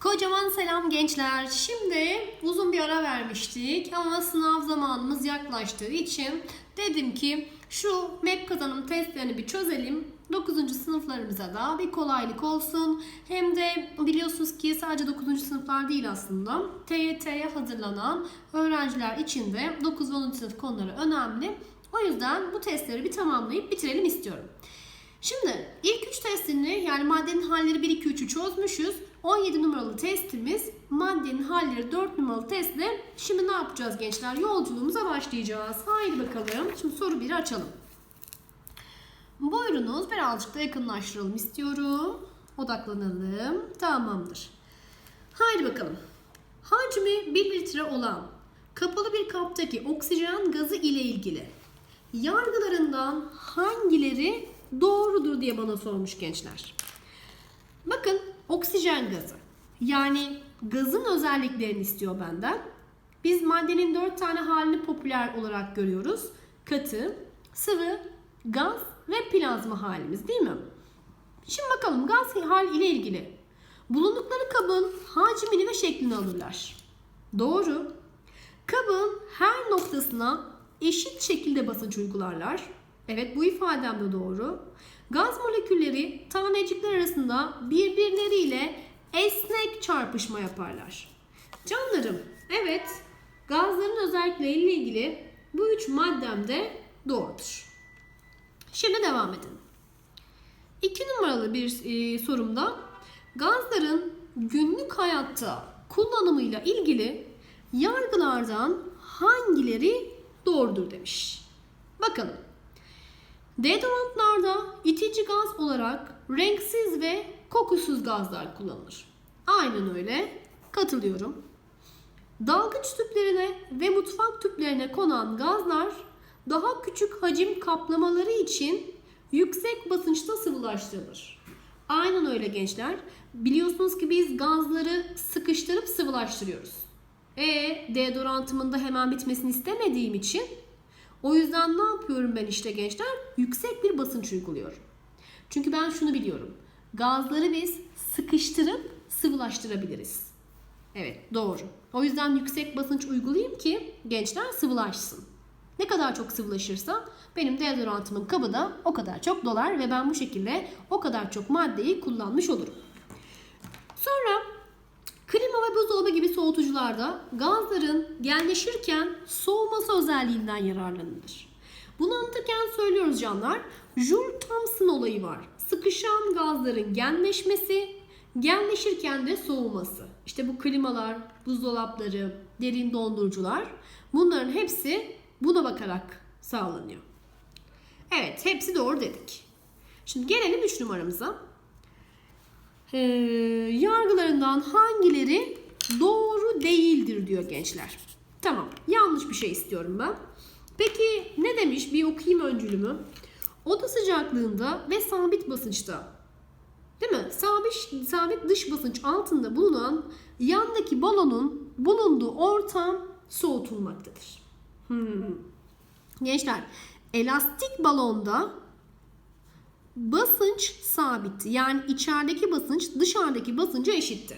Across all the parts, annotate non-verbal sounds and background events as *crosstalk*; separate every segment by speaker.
Speaker 1: Kocaman selam gençler. Şimdi uzun bir ara vermiştik ama sınav zamanımız yaklaştığı için dedim ki şu MEP kazanım testlerini bir çözelim. 9. sınıflarımıza da bir kolaylık olsun. Hem de biliyorsunuz ki sadece 9. sınıflar değil aslında. TYT'ye hazırlanan öğrenciler için de 9 ve 10. sınıf konuları önemli. O yüzden bu testleri bir tamamlayıp bitirelim istiyorum. Şimdi ilk 3 testini yani maddenin halleri 1, 2, 3'ü çözmüşüz. 17 numaralı testimiz maddenin halleri 4 numaralı testle. Şimdi ne yapacağız gençler? Yolculuğumuza başlayacağız. Haydi bakalım. Şimdi soru 1'i açalım. Buyurunuz birazcık da yakınlaştıralım istiyorum. Odaklanalım. Tamamdır. Haydi bakalım. Hacmi 1 litre olan kapalı bir kaptaki oksijen gazı ile ilgili yargılarından hangileri doğrudur diye bana sormuş gençler. Bakın oksijen gazı. Yani gazın özelliklerini istiyor benden. Biz maddenin 4 tane halini popüler olarak görüyoruz. Katı, sıvı, gaz ve plazma halimiz değil mi? Şimdi bakalım gaz hal ile ilgili. Bulundukları kabın hacmini ve şeklini alırlar. Doğru. Kabın her noktasına eşit şekilde basınç uygularlar. Evet bu ifadem de doğru. Gaz molekülleri tanecikler arasında birbirleriyle esnek çarpışma yaparlar. Canlarım, evet gazların özellikleriyle ilgili bu üç maddem de doğrudur. Şimdi devam edin. İki numaralı bir e, sorumda gazların günlük hayatta kullanımıyla ilgili yargılardan hangileri doğrudur demiş. Bakalım. Deodorantlarda itici gaz olarak renksiz ve kokusuz gazlar kullanılır. Aynen öyle. Katılıyorum. Dalgıç tüplerine ve mutfak tüplerine konan gazlar daha küçük hacim kaplamaları için yüksek basınçta sıvılaştırılır. Aynen öyle gençler. Biliyorsunuz ki biz gazları sıkıştırıp sıvılaştırıyoruz. E deodorantımın da hemen bitmesini istemediğim için o yüzden ne yapıyorum ben işte gençler? Yüksek bir basınç uyguluyorum. Çünkü ben şunu biliyorum. Gazları biz sıkıştırıp sıvılaştırabiliriz. Evet doğru. O yüzden yüksek basınç uygulayayım ki gençler sıvılaşsın. Ne kadar çok sıvılaşırsa benim deodorantımın kabı da o kadar çok dolar ve ben bu şekilde o kadar çok maddeyi kullanmış olurum. Sonra klima ve buzdolabı gibi soğutucularda gazların genleşirken soğuması özelliğinden yararlanılır. Bunu anlatırken söylüyoruz canlar. Joule Thomson olayı var. Sıkışan gazların genleşmesi, genleşirken de soğuması. İşte bu klimalar, buzdolapları, derin dondurucular bunların hepsi buna bakarak sağlanıyor. Evet hepsi doğru dedik. Şimdi gelelim 3 numaramıza. Ee, yargılarından hangileri doğru değildir diyor gençler. Tamam yanlış bir şey istiyorum ben. Peki ne demiş bir okuyayım öncülümü. Oda sıcaklığında ve sabit basınçta değil mi? Sabit, sabit dış basınç altında bulunan yandaki balonun bulunduğu ortam soğutulmaktadır. Hmm. Gençler elastik balonda basınç sabitti. Yani içerideki basınç dışarıdaki basınca eşitti.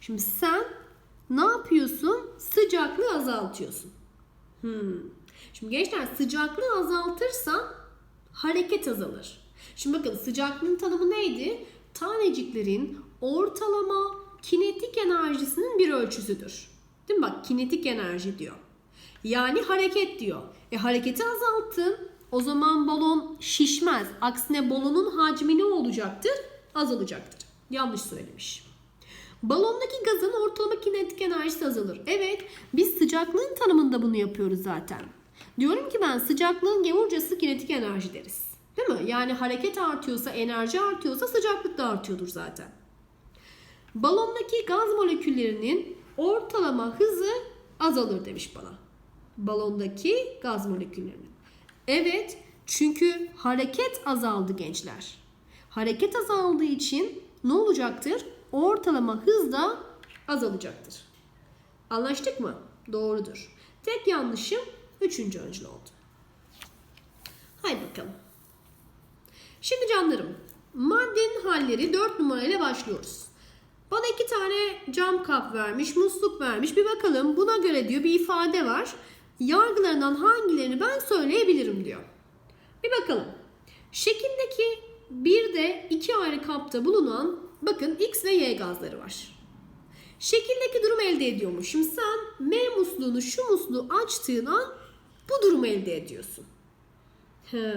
Speaker 1: Şimdi sen ne yapıyorsun? Sıcaklığı azaltıyorsun. Hmm. Şimdi gençler sıcaklığı azaltırsan hareket azalır. Şimdi bakın sıcaklığın tanımı neydi? Taneciklerin ortalama kinetik enerjisinin bir ölçüsüdür. Değil mi? Bak kinetik enerji diyor. Yani hareket diyor. E hareketi azalttın. O zaman balon şişmez. Aksine balonun hacmi ne olacaktır? Azalacaktır. Yanlış söylemiş. Balondaki gazın ortalama kinetik enerjisi azalır. Evet, biz sıcaklığın tanımında bunu yapıyoruz zaten. Diyorum ki ben sıcaklığın gevurcası kinetik enerji deriz. Değil mi? Yani hareket artıyorsa, enerji artıyorsa sıcaklık da artıyordur zaten. Balondaki gaz moleküllerinin ortalama hızı azalır demiş bana. Balondaki gaz moleküllerinin. Evet, çünkü hareket azaldı gençler. Hareket azaldığı için ne olacaktır? Ortalama hız da azalacaktır. Anlaştık mı? Doğrudur. Tek yanlışım üçüncü öncül oldu. Haydi bakalım. Şimdi canlarım, maddenin halleri 4 numarayla başlıyoruz. Bana iki tane cam kap vermiş, musluk vermiş. Bir bakalım buna göre diyor bir ifade var. Yargılarından hangilerini ben söyleyebilirim diyor. Bir bakalım. Şekildeki bir de iki ayrı kapta bulunan bakın X ve Y gazları var. Şekildeki durum elde ediyormuş. Şimdi sen M musluğunu şu musluğu açtığın an bu durumu elde ediyorsun. He.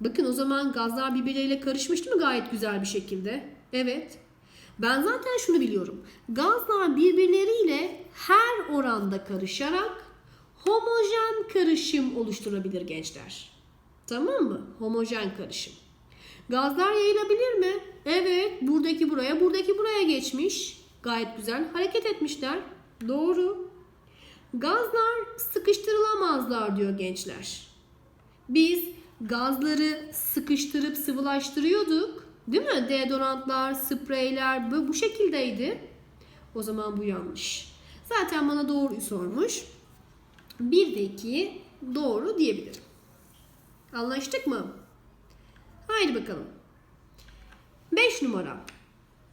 Speaker 1: Bakın o zaman gazlar birbirleriyle karışmıştı mı gayet güzel bir şekilde? Evet. Ben zaten şunu biliyorum. Gazlar birbirleriyle her oranda karışarak homojen karışım oluşturabilir gençler. Tamam mı? Homojen karışım. Gazlar yayılabilir mi? Evet. Buradaki buraya, buradaki buraya geçmiş. Gayet güzel hareket etmişler. Doğru. Gazlar sıkıştırılamazlar diyor gençler. Biz gazları sıkıştırıp sıvılaştırıyorduk. Değil mi? Deodorantlar, spreyler bu, şekildeydi. O zaman bu yanlış. Zaten bana doğruyu sormuş. Bir de iki doğru diyebilirim. Anlaştık mı? Haydi bakalım. 5 numara.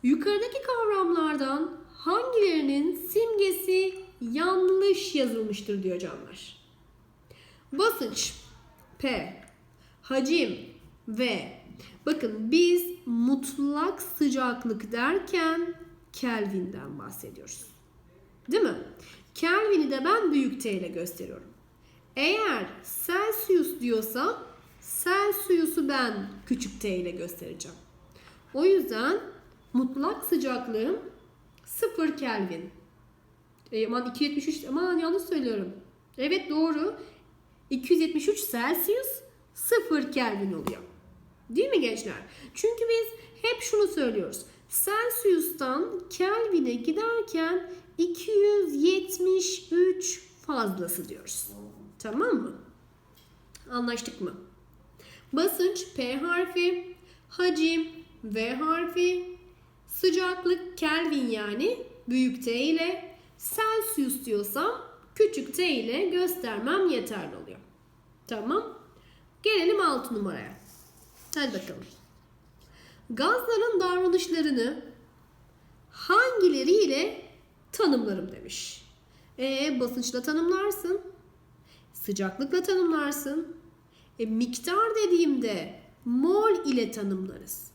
Speaker 1: Yukarıdaki kavramlardan hangilerinin simgesi yanlış yazılmıştır diyor canlar. Basınç P, hacim V. Bakın biz mutlak sıcaklık derken Kelvin'den bahsediyoruz. Değil mi? Kelvin'i de ben büyük T ile gösteriyorum. Eğer Celsius diyorsam Celsius'u ben küçük T ile göstereceğim. O yüzden mutlak sıcaklığım 0 Kelvin. E, aman 273 aman yanlış söylüyorum. Evet doğru. 273 Celsius 0 Kelvin oluyor. Değil mi gençler? Çünkü biz hep şunu söylüyoruz. Celsius'tan Kelvin'e giderken 273 fazlası diyoruz. Tamam mı? Anlaştık mı? Basınç P harfi, hacim V harfi, sıcaklık Kelvin yani büyük T ile Celsius diyorsam küçük T ile göstermem yeterli oluyor. Tamam. Gelelim 6 numaraya. Hadi bakalım. Gazların davranışlarını hangileriyle tanımlarım demiş. E basınçla tanımlarsın. Sıcaklıkla tanımlarsın. E, miktar dediğimde mol ile tanımlarız.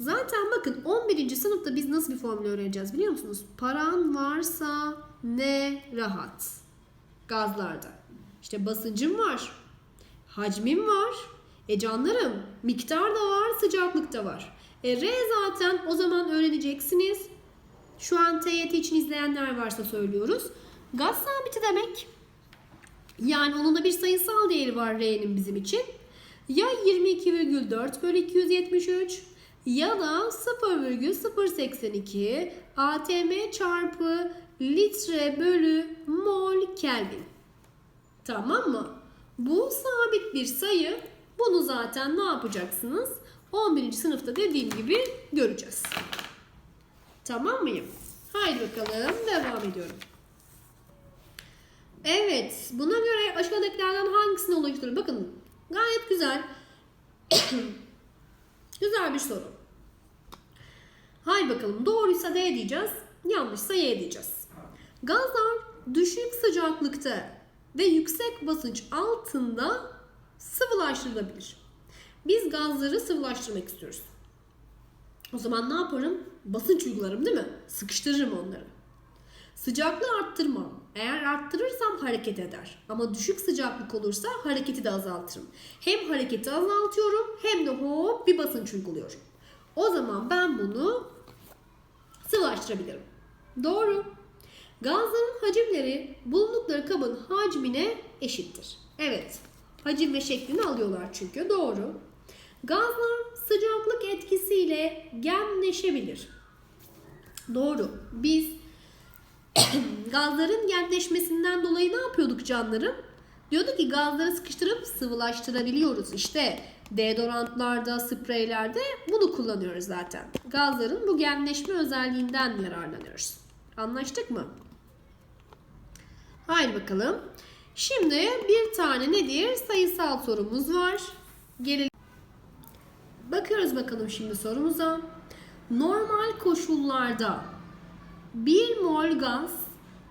Speaker 1: Zaten bakın 11. sınıfta biz nasıl bir formül öğreneceğiz biliyor musunuz? Paran varsa ne rahat. Gazlarda. İşte basıncım var. Hacmim var. E canlarım miktar da var, sıcaklık da var. E R zaten o zaman öğreneceksiniz. Şu an TYT için izleyenler varsa söylüyoruz. Gaz sabiti demek. Yani onun da bir sayısal değeri var R'nin bizim için. Ya 22,4 bölü 273 ya da 0,082 atm çarpı litre bölü mol Kelvin. Tamam mı? Bu sabit bir sayı. Bunu zaten ne yapacaksınız? 11. sınıfta dediğim gibi göreceğiz. Tamam mıyım? Haydi bakalım devam ediyorum. Evet, buna göre aşağıdakilerden hangisini oluşturur? Bakın gayet güzel. *coughs* güzel bir soru. Haydi bakalım doğruysa D diyeceğiz, yanlışsa Y diyeceğiz. Gazlar düşük sıcaklıkta ve yüksek basınç altında sıvılaştırılabilir. Biz gazları sıvılaştırmak istiyoruz. O zaman ne yaparım? Basınç uygularım değil mi? Sıkıştırırım onları. Sıcaklığı arttırmam. Eğer arttırırsam hareket eder. Ama düşük sıcaklık olursa hareketi de azaltırım. Hem hareketi azaltıyorum hem de hop bir basınç uyguluyorum. O zaman ben bunu sıvılaştırabilirim. Doğru. Gazların hacimleri bulundukları kabın hacmine eşittir. Evet. Hacim ve şeklini alıyorlar çünkü. Doğru. Gazlar sıcaklık etkisiyle genleşebilir. Doğru. Biz *clears throat* gazların genleşmesinden dolayı ne yapıyorduk canlarım? Diyorduk ki gazları sıkıştırıp sıvılaştırabiliyoruz. İşte deodorantlarda, spreylerde bunu kullanıyoruz zaten. Gazların bu genleşme özelliğinden yararlanıyoruz. Anlaştık mı? Haydi bakalım. Şimdi bir tane nedir? Sayısal sorumuz var. Gelelim. Bakıyoruz bakalım şimdi sorumuza. Normal koşullarda 1 mol gaz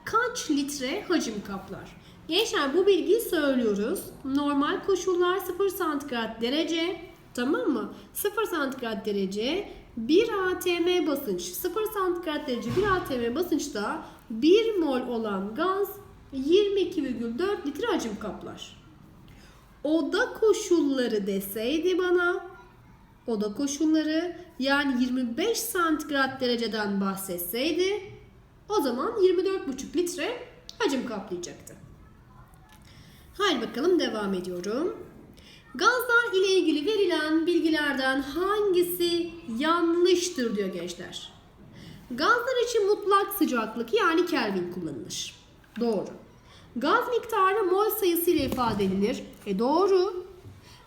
Speaker 1: kaç litre hacim kaplar? Gençler bu bilgiyi söylüyoruz. Normal koşullar 0 santigrat derece. Tamam mı? 0 santigrat derece 1 atm basınç. 0 santigrat derece 1 atm basınçta 1 mol olan gaz 22,4 litre hacim kaplar. Oda koşulları deseydi bana oda koşulları yani 25 santigrat dereceden bahsetseydi o zaman 24,5 litre hacim kaplayacaktı. Haydi bakalım devam ediyorum. Gazlar ile ilgili verilen bilgilerden hangisi yanlıştır diyor gençler. Gazlar için mutlak sıcaklık yani Kelvin kullanılır. Doğru. Gaz miktarı mol sayısı ile ifade edilir. E doğru.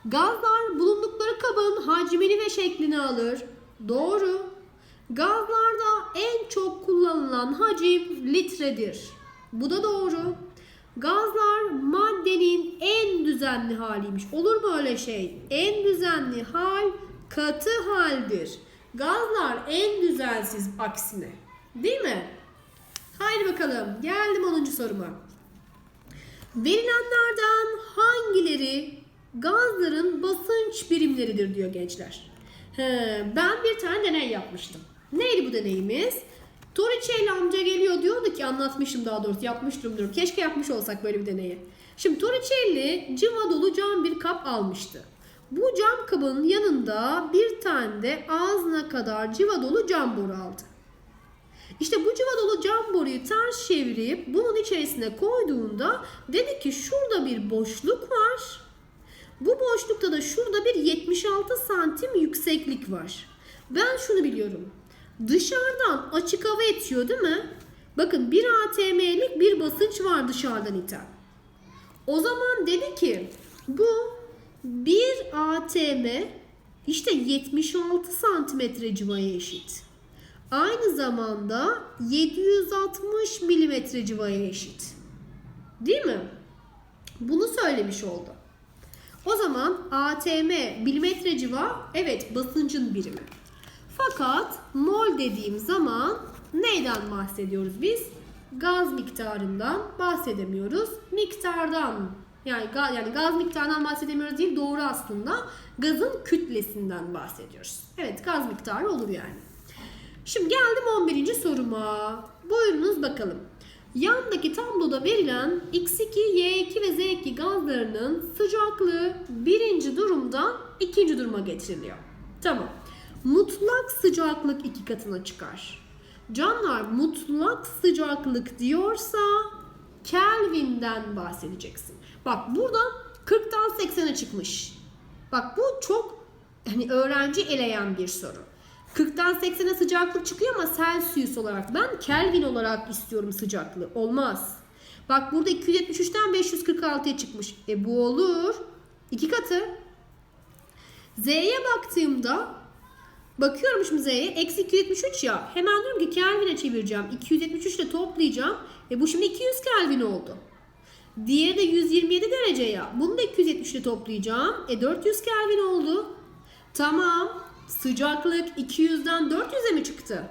Speaker 1: Gazlar bulundukları kabın hacmini ve şeklini alır. Doğru. Gazlarda en çok kullanılan hacim litredir. Bu da doğru. Gazlar maddenin en düzenli haliymiş. Olur mu öyle şey? En düzenli hal katı haldir. Gazlar en düzensiz aksine. Değil mi? Haydi bakalım. Geldim 10. soruma. Verilenlerden hangileri gazların basınç birimleridir diyor gençler. He, ben bir tane deney yapmıştım. Neydi bu deneyimiz? Torricelli amca geliyor diyordu ki anlatmışım daha doğrusu yapmıştım diyor. Keşke yapmış olsak böyle bir deneyi. Şimdi Torricelli cıva dolu cam bir kap almıştı. Bu cam kabın yanında bir tane de ağzına kadar cıva dolu cam boru aldı. İşte bu cıva dolu cam boruyu ters çevirip bunun içerisine koyduğunda dedi ki şurada bir boşluk var. Bu boşlukta da şurada bir 76 santim yükseklik var. Ben şunu biliyorum. Dışarıdan açık hava etiyor değil mi? Bakın 1 atm'lik bir basınç var dışarıdan iten. O zaman dedi ki bu 1 atm işte 76 santimetre civaya eşit. Aynı zamanda 760 milimetre civaya eşit. Değil mi? Bunu söylemiş oldu. O zaman ATM milimetre civa evet basıncın birimi. Fakat mol dediğim zaman neyden bahsediyoruz biz? Gaz miktarından bahsedemiyoruz. Miktardan yani gaz, yani gaz miktarından bahsedemiyoruz değil doğru aslında. Gazın kütlesinden bahsediyoruz. Evet gaz miktarı olur yani. Şimdi geldim 11. soruma. Buyurunuz bakalım. Yandaki tabloda verilen X2, Y2 ve Z2 gazlarının sıcaklığı birinci durumdan ikinci duruma getiriliyor. Tamam. Mutlak sıcaklık iki katına çıkar. Canlar mutlak sıcaklık diyorsa Kelvin'den bahsedeceksin. Bak buradan 40'tan 80'e çıkmış. Bak bu çok hani öğrenci eleyen bir soru. 40'tan 80'e sıcaklık çıkıyor ama Celsius olarak. Ben Kelvin olarak istiyorum sıcaklığı. Olmaz. Bak burada 273'ten 546'ya çıkmış. E bu olur. İki katı. Z'ye baktığımda bakıyorum şimdi Z'ye. Eksi 273 ya. Hemen diyorum ki Kelvin'e çevireceğim. 273 ile toplayacağım. E bu şimdi 200 Kelvin oldu. Diğeri de 127 derece ya. Bunu da 270 ile toplayacağım. E 400 Kelvin oldu. Tamam. Sıcaklık 200'den 400'e mi çıktı?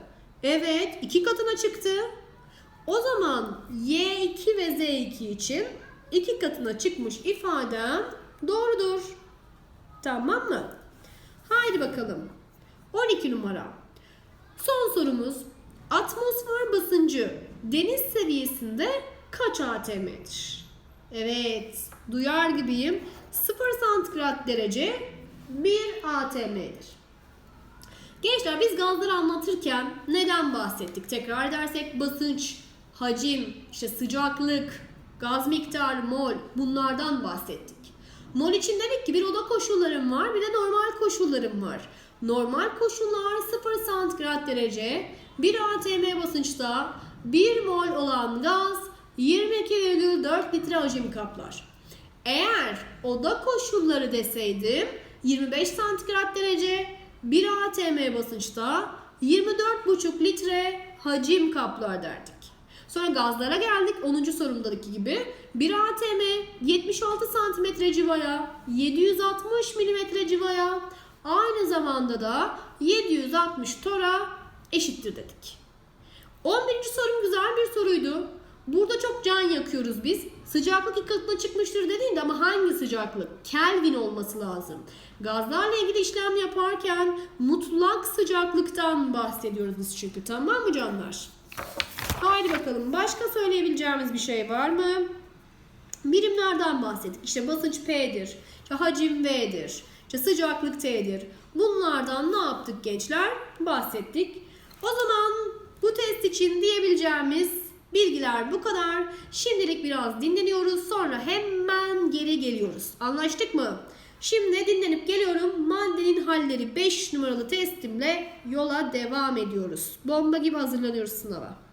Speaker 1: Evet, iki katına çıktı. O zaman Y2 ve Z2 için iki katına çıkmış ifadem doğrudur. Tamam mı? Haydi bakalım. 12 numara. Son sorumuz. Atmosfer basıncı deniz seviyesinde kaç atm'dir? Evet, duyar gibiyim. 0 santigrat derece 1 atm'dir. Gençler biz gazları anlatırken neden bahsettik? Tekrar edersek basınç, hacim, işte sıcaklık, gaz miktarı, mol bunlardan bahsettik. Mol için dedik ki bir oda koşullarım var bir de normal koşullarım var. Normal koşullar 0 santigrat derece 1 atm basınçta 1 mol olan gaz 22,4 litre hacim kaplar. Eğer oda koşulları deseydim 25 santigrat derece 1 atm basınçta 24,5 litre hacim kaplar derdik. Sonra gazlara geldik 10. sorumdaki gibi. 1 atm 76 santimetre civaya, 760 milimetre civaya, Aynı zamanda da 760 tora eşittir dedik. 11. sorum güzel bir soruydu. Burada çok can yakıyoruz biz. Sıcaklık katına çıkmıştır dediğinde ama hangi sıcaklık? Kelvin olması lazım. Gazlarla ilgili işlem yaparken mutlak sıcaklıktan bahsediyoruz biz çünkü. Tamam mı canlar? Haydi bakalım başka söyleyebileceğimiz bir şey var mı? Birimlerden bahsettik. İşte basınç P'dir, işte hacim V'dir, işte sıcaklık T'dir. Bunlardan ne yaptık gençler? Bahsettik. O zaman bu test için diyebileceğimiz bilgiler bu kadar. Şimdilik biraz dinleniyoruz. Sonra hemen geri geliyoruz. Anlaştık mı? Şimdi dinlenip geliyorum. Maddenin halleri 5 numaralı testimle yola devam ediyoruz. Bomba gibi hazırlanıyoruz sınava.